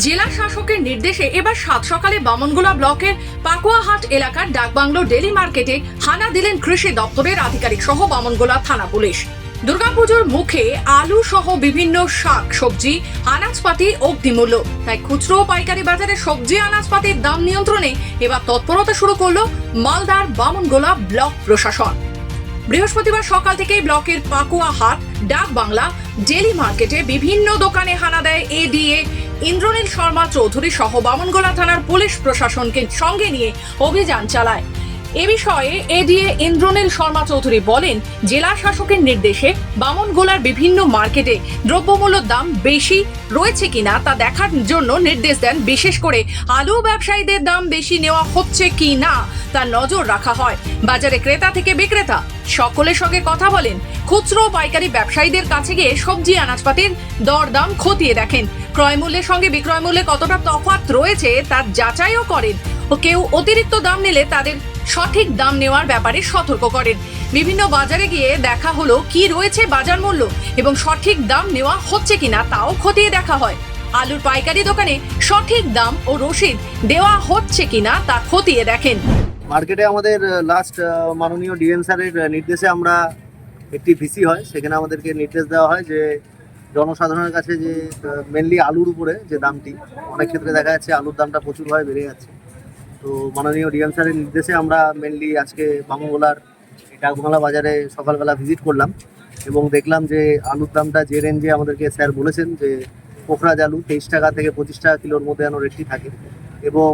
জেলা শাসকের নির্দেশে এবার সাত সকালে বামনগোলা ব্লকের পাকুয়াহাট এলাকার ডাকবাংলো ডেলি মার্কেটে হানা দিলেন কৃষি দপ্তরের আধিকারিক সহ বামনগোলা থানা পুলিশ। দুর্গাপুজোর মুখে আলু সহ বিভিন্ন শাক, সবজি, আনাজপাতি অগ্নিমূল্য তাই খুচরো পাইকারি বাজারে সবজি, আনাজপাতির দাম নিয়ন্ত্রণে এবার তৎপরতা শুরু করল মালদার বামনগোলা ব্লক প্রশাসন। বৃহস্পতিবার সকাল থেকেই ব্লকের পাকুয়া হাট ডাক বাংলা ডেলি মার্কেটে বিভিন্ন দোকানে হানা দেয় এডিএ ইন্দ্রনীল শর্মা চৌধুরী সহ বামনগোলা থানার পুলিশ প্রশাসনকে সঙ্গে নিয়ে অভিযান চালায়। এ বিষয়ে এডিএ ইন্দ্রনীল শর্মা চৌধুরী বলেন, জেলা শাসকের নির্দেশে বামনগোলার বিভিন্ন মার্কেটে দ্রব্যমূল্যের দাম বেশি রয়েছে কিনা তা দেখার জন্য নির্দেশ দেন। বিশেষ করে আলু ব্যবসায়ীদের দাম বেশি নেওয়া হচ্ছে কি না তার নজর রাখা হয়। বাজারে ক্রেতা থেকে বিক্রেতা, সকলের সঙ্গে কথা বলেন। খুচরো পাইকারি ব্যবসায়ীদের কাছে গিয়ে সবজি, আনাজপাতির দরদাম খতিয়ে দেখেন। ক্রয় মূল্যের সঙ্গে বিক্রয় মূল্যে কতটা তফাৎ রয়েছে তার যাচাইও করেন। ও কেউ অতিরিক্ত দাম নিলে তাদের সঠিক দাম নেওয়ার ব্যাপারে সতর্ক করেন। বিভিন্ন বাজারে গিয়ে দেখা হলো, কি রয়েছে বাজার মূল্য এবং সঠিক দাম নেওয়া হচ্ছে কিনা তাও খতিয়ে দেখা হয়। আলুর পাইকারি দোকানে সঠিক দাম ও রসিদ দেওয়া হচ্ছে কিনা তা খতিয়ে দেখেন। মার্কেটে আমাদের লাস্ট মাননীয় ডিএম স্যারের নির্দেশে আমরা একটি ভিসি হয়, সেখানে আমাদেরকে নির্দেশ দেওয়া হয় যে জনসাধারণের কাছে যে মেনলি আলুর উপরে যে দামটি, অনেক ক্ষেত্রে দেখা যাচ্ছে আলুর দামটা প্রচুরভাবে বেড়ে যাচ্ছে। তো মাননীয় ডিএম স্যারের নির্দেশে আমরা মেনলি আজকে বামুগোলার ডাকবাংলা বাজারে সকালবেলা ভিজিট করলাম এবং দেখলাম যে আলুর দামটা যে রেঞ্জে আমাদেরকে স্যার বলেছেন যে পোখরাজ আলু তেইশ টাকা থেকে পঁচিশ টাকা কিলোর মধ্যে যেন রেটটি থাকে। এবং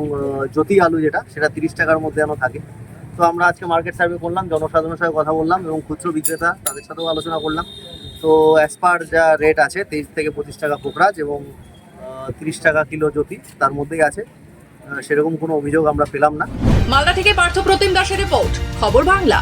জ্যোতি আলু যেটা, সেটা তিরিশ টাকার মধ্যে যেন থাকে। তো আমরা আজকে মার্কেট সার্ভে করলাম, জনসাধারণের সাথে কথা বললাম এবং খুচরো বিক্রেতা তাদের সাথেও আলোচনা করলাম। তো অ্যাজ পার যা রেট আছে, তেইশ থেকে পঁচিশ টাকা কোকরাজ এবং তিরিশ টাকা কিলো জ্যোতি তার মধ্যেই আছে। সেরকম কোনো অভিযোগ আমরা পেলাম না। মালদা থেকে পার্থ প্রতিম দাসের রিপোর্ট, খবর বাংলা।